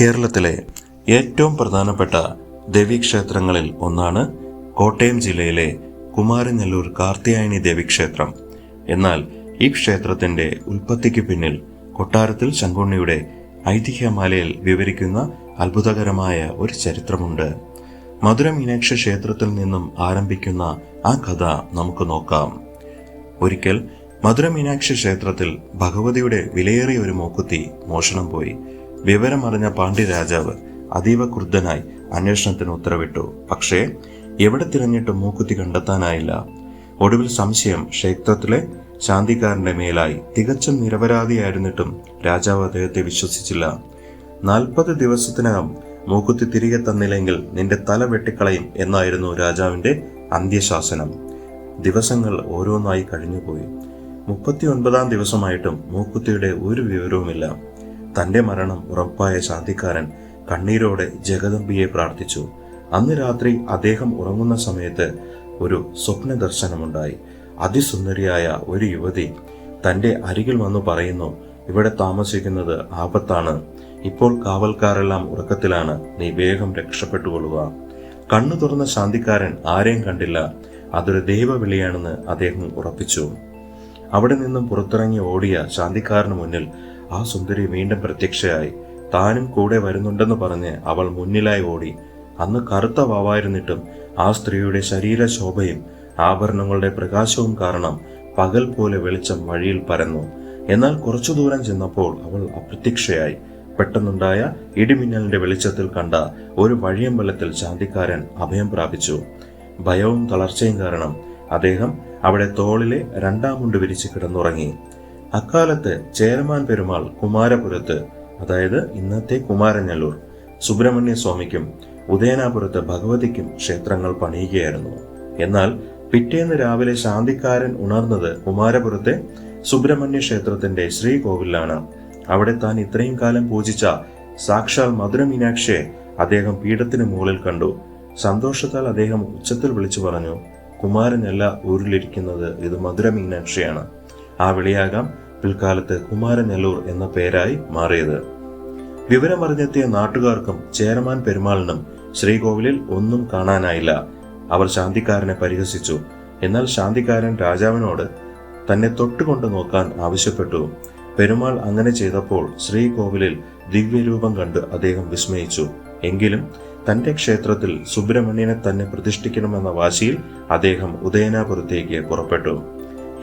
കേരളത്തിലെ ഏറ്റവും പ്രധാനപ്പെട്ട ദേവീക്ഷേത്രങ്ങളിൽ ഒന്നാണ് കോട്ടയം ജില്ലയിലെ കുമാരനെല്ലൂർ കാർത്തിയായനി ദേവീക്ഷേത്രം. എന്നാൽ ഈ ക്ഷേത്രത്തിന്റെ ഉൽപ്പത്തിക്ക് പിന്നിൽ കൊട്ടാരത്തിൽ ശങ്കുണ്ണിയുടെ ഐതിഹ്യമാലയിൽ വിവരിക്കുന്ന അത്ഭുതകരമായ ഒരു ചരിത്രമുണ്ട്. മധുര മീനാക്ഷി ക്ഷേത്രത്തിൽ നിന്നും ആരംഭിക്കുന്ന ആ കഥ നമുക്ക് നോക്കാം. ഒരിക്കൽ മധുര മീനാക്ഷി ക്ഷേത്രത്തിൽ ഭഗവതിയുടെ വിലയേറിയ ഒരു മൂക്കുത്തി മോഷണം പോയി. വിവരമറിഞ്ഞ പാണ്ഡ്യരാജാവ് അതീവ ക്രുദ്ധനായി അന്വേഷണത്തിന് ഉത്തരവിട്ടു. പക്ഷേ എവിടെ തിരഞ്ഞിട്ടും മൂക്കുത്തി കണ്ടെത്താനായില്ല. ഒടുവിൽ സംശയം ക്ഷേത്രത്തിലെ ശാന്തിക്കാരന്റെ മേലായി തികച്ചും നിരപരാധിയായിരുന്നിട്ടും രാജാവ് അദ്ദേഹത്തെ വിശ്വസിച്ചില്ല. നാൽപ്പത് ദിവസത്തിനകം മൂക്കുത്തി തിരികെ തന്നില്ലെങ്കിൽ നിന്റെ തല വെട്ടിക്കളയും എന്നായിരുന്നു രാജാവിന്റെ അന്ത്യശാസനം. ദിവസങ്ങൾ ഓരോന്നായി കഴിഞ്ഞുപോയി. മുപ്പത്തി ഒൻപതാം ദിവസമായിട്ടും മൂക്കുത്തിയുടെ ഒരു വിവരവുമില്ല. തന്റെ മരണം ഉറപ്പായ ശാന്തിക്കാരൻ കണ്ണീരോടെ ജഗദമ്പിയെ പ്രാർത്ഥിച്ചു. അന്ന് രാത്രി അദ്ദേഹം ഉറങ്ങുന്ന സമയത്ത് ഒരു സ്വപ്ന ദർശനമുണ്ടായി അതിസുന്ദരിയായ ഒരു യുവതി തന്റെ അരികിൽ വന്നു പറയുന്നു ഇവിടെ താമസിക്കുന്നത് ആപത്താണ്. ഇപ്പോൾ കാവൽക്കാരെല്ലാം ഉറക്കത്തിലാണ്. നീ വേഗം രക്ഷപ്പെട്ടുകൊള്ളുക. കണ്ണു തുറന്ന ശാന്തിക്കാരൻ ആരെയും കണ്ടില്ല. അതൊരു ദൈവവിളിയാണെന്ന് അദ്ദേഹം ഉറപ്പിച്ചു. അവിടെ നിന്നും പുറത്തിറങ്ങി ഓടിയ ശാന്തിക്കാരന് മുന്നിൽ ആ സുന്ദരി വീണ്ടും പ്രത്യക്ഷയായി. താനും കൂടെ വരുന്നുണ്ടെന്ന് പറഞ്ഞ് അവൾ മുന്നിലായി ഓടി. അന്ന് കറുത്ത വാവായിരുന്നിട്ടും ആ സ്ത്രീയുടെ ശരീരശോഭയും ആഭരണങ്ങളുടെ പ്രകാശവും കാരണം പകൽ പോലെ വെളിച്ചം വഴിയിൽ പരന്നു. എന്നാൽ കുറച്ചു ദൂരം ചെന്നപ്പോൾ അവൾ അപ്രത്യക്ഷയായി. പെട്ടെന്നുണ്ടായ ഇടിമിന്നലിന്റെ വെളിച്ചത്തിൽ കണ്ട ഒരു വഴിയമ്പലത്തിൽ ശാന്തിക്കാരൻ അഭയം പ്രാപിച്ചു. ഭയവും തളർച്ചയും കാരണം അദ്ദേഹം അവിടെ തോളിലെ രണ്ടാമുണ്ട് വിരിച്ച് കിടന്നുറങ്ങി. അക്കാലത്ത് ചേരമാൻ പെരുമാൾ കുമാരപുരത്ത് അതായത് ഇന്നത്തെ കുമാരനെല്ലൂർ സുബ്രഹ്മണ്യ സ്വാമിക്കും ഉദയനാപുരത്ത് ഭഗവതിക്കും ക്ഷേത്രങ്ങൾ പണിയുകയായിരുന്നു. എന്നാൽ പിറ്റേന്ന് രാവിലെ ശാന്തിക്കാരൻ ഉണർന്നത് കുമാരപുരത്തെ സുബ്രഹ്മണ്യ ക്ഷേത്രത്തിന്റെ ശ്രീകോവിലാണ്. അവിടെ താൻ ഇത്രയും കാലം പൂജിച്ച സാക്ഷാൽ മധുര മീനാക്ഷിയെ അദ്ദേഹം പീഠത്തിന് മുകളിൽ കണ്ടു. സന്തോഷത്താൽ അദ്ദേഹം ഉച്ചത്തിൽ വിളിച്ചു പറഞ്ഞു കുമാരനല്ല ഊരിലിരിക്കുന്നത് ഇത് മധുര മീനാക്ഷിയാണ്. ആ വിളിയാകാം പിൽക്കാലത്ത് കുമാരനെല്ലൂർ എന്ന പേരായി മാറിയത്. വിവരമറിഞ്ഞെത്തിയ നാട്ടുകാർക്കും ചേരമാൻ പെരുമാളിനും ശ്രീകോവിലിൽ ഒന്നും കാണാനായില്ല. അവർ ശാന്തിക്കാരനെ പരിഹസിച്ചു. എന്നാൽ ശാന്തിക്കാരൻ രാജാവിനോട് തന്നെ തൊട്ടുകൊണ്ട് നോക്കാൻ ആവശ്യപ്പെട്ടു. പെരുമാൾ അങ്ങനെ ചെയ്തപ്പോൾ ശ്രീകോവിലിൽ ദിവ്യരൂപം കണ്ട് അദ്ദേഹം വിസ്മയിച്ചു. എങ്കിലും തന്റെ ക്ഷേത്രത്തിൽ സുബ്രഹ്മണ്യനെ തന്നെ പ്രതിഷ്ഠിക്കണമെന്ന വാശിയിൽ അദ്ദേഹം ഉദയനാപുരത്തേക്ക് പുറപ്പെട്ടു.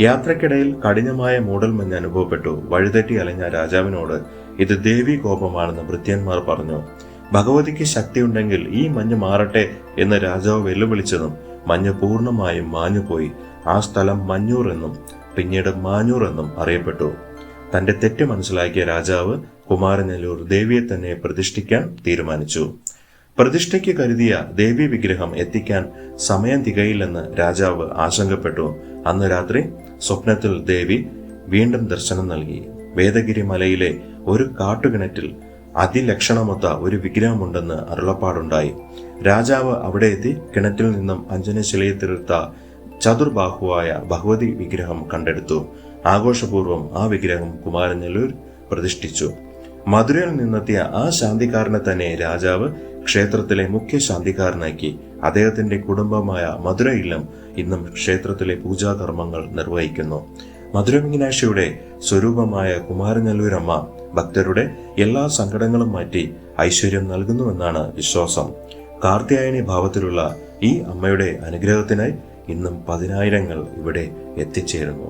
യാത്രക്കിടയിൽ കഠിനമായ മൂടൽമഞ്ഞ് അനുഭവപ്പെട്ടു വഴിതെറ്റി അലഞ്ഞ രാജാവിനോട് ഇത് ദേവി കോപമാണെന്ന് ഭൃത്യന്മാർ പറഞ്ഞു. ഭഗവതിക്ക് ശക്തിയുണ്ടെങ്കിൽ ഈ മഞ്ഞ് മാറട്ടെ എന്ന് രാജാവ് വെല്ലുവിളിച്ചതും മഞ്ഞ് പൂർണമായും മാഞ്ഞുപോയി. ആ സ്ഥലം മഞ്ഞൂർ എന്നും പിന്നീട് മാഞ്ഞൂർ എന്നും അറിയപ്പെട്ടു. തന്റെ തെറ്റ് മനസ്സിലാക്കിയ രാജാവ് കുമാരനെല്ലൂർ ദേവിയെ തന്നെ പ്രതിഷ്ഠിക്കാൻ തീരുമാനിച്ചു. പ്രതിഷ്ഠയ്ക്ക് കരുതിയ ദേവി വിഗ്രഹം എത്തിക്കാൻ സമയം തികയില്ലെന്ന് രാജാവ് ആശങ്കപ്പെട്ടു. അന്ന് രാത്രി സ്വപ്നത്തിൽ ദേവി വീണ്ടും ദർശനം നൽകി. വേദഗിരി മലയിലെ ഒരു കാട്ടുകിണറ്റിൽ അതിലക്ഷണമൊത്ത ഒരു വിഗ്രഹമുണ്ടെന്ന് അരുളപ്പാടുണ്ടായി. രാജാവ് അവിടെ എത്തി കിണറ്റിൽ നിന്നും അഞ്ജനശിലയെ തീർത്ത ചതുർബാഹുവായ ഭഗവതി വിഗ്രഹം കണ്ടെടുത്തു. ആഘോഷപൂർവം ആ വിഗ്രഹം കുമാരനെല്ലൂർ പ്രതിഷ്ഠിച്ചു. മധുരയിൽ നിന്നെത്തിയ ആ ശാന്തിക്കാരനെ തന്നെ രാജാവ് ക്ഷേത്രത്തിലെ മുഖ്യ ശാന്തിക്കാരനാക്കി അദ്ദേഹത്തിന്റെ കുടുംബമായ മധുര ഇല്ലം ഇന്നും ക്ഷേത്രത്തിലെ പൂജാകർമ്മങ്ങൾ നിർവഹിക്കുന്നു. മധുരമീനാക്ഷിയുടെ സ്വരൂപമായ കുമാരനല്ലൂരമ്മ ഭക്തരുടെ എല്ലാ സങ്കടങ്ങളും മാറ്റി ഐശ്വര്യം നൽകുന്നുവെന്നാണ് വിശ്വാസം. കാർത്തിയായനി ഭാവത്തിലുള്ള ഈ അമ്മയുടെ അനുഗ്രഹത്തിനായി ഇന്നും പതിനായിരങ്ങൾ ഇവിടെ എത്തിച്ചേരുന്നു.